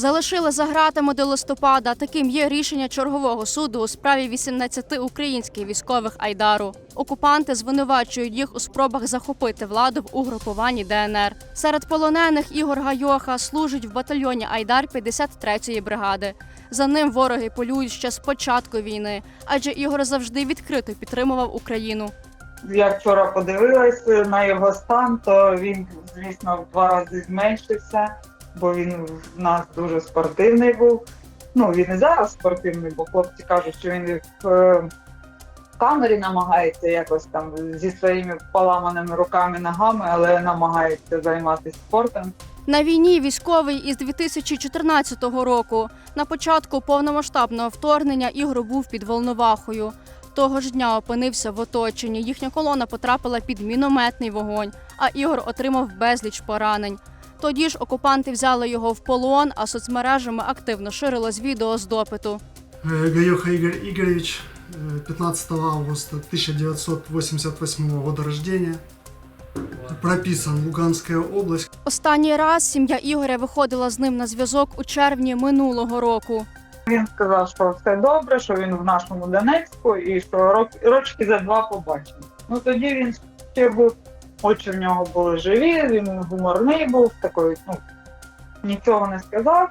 Залишили за ґратами до листопада. Таким є рішення чергового суду у справі 18 українських військових Айдару. Окупанти звинувачують їх у спробах захопити владу в угрупуванні ДНР. Серед полонених Ігор Гайоха служить в батальйоні Айдар 53-ї бригади. За ним вороги полюють ще з початку війни, адже Ігор завжди відкрито підтримував Україну. Я вчора подивилась на його стан, то він, звісно, в два рази зменшився, бо він в нас дуже спортивний був. Ну, він і зараз спортивний, бо хлопці кажуть, що він в е, камері намагається якось там зі своїми поламаними руками, ногами, але намагається займатися спортом. На війні військовий із 2014 року. На початку повномасштабного вторгнення Ігор був під Волновахою. Того ж дня опинився в оточенні. Їхня колона потрапила під мінометний вогонь, а Ігор отримав безліч поранень. Тоді ж окупанти взяли його в полон, а соцмережами активно ширилось відео з допиту. Э, Гаёха Игорь Игоревич, э, 15 августа 1988 года рождения. Прописан Луганская область. Останній раз сім'я Ігоря виходила з ним на зв'язок у червні минулого року. Він сказав, що все добре, що він в нашому Донецьку і що рок- рочки за два побачимо. Ну тоді він ще був, очі в нього були живі, він гуморний був, такий, ну, нічого не сказав,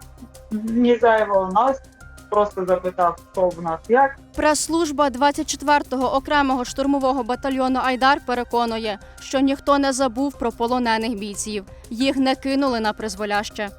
ні зайвого нас, просто запитав, що в нас як. Прес-служба 24-го окремого штурмового батальйону Айдар переконує, що ніхто не забув про полонених бійців. Їх не кинули на призволяще.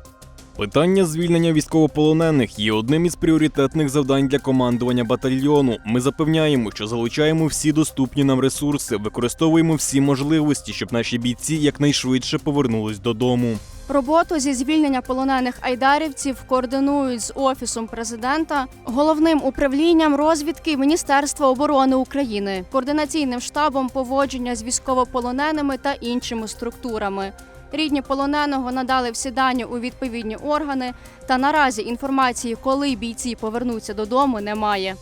Питання звільнення військовополонених є одним із пріоритетних завдань для командування батальйону. Ми запевняємо, що залучаємо всі доступні нам ресурси, використовуємо всі можливості, щоб наші бійці якнайшвидше повернулись додому. Роботу зі звільнення полонених айдарівців координують з офісом президента, головним управлінням розвідки Міністерства оборони України, координаційним штабом поводження з військовополоненими та іншими структурами. Рідні полоненого надали всі дані у відповідні органи. Та наразі інформації, коли бійці повернуться додому, немає.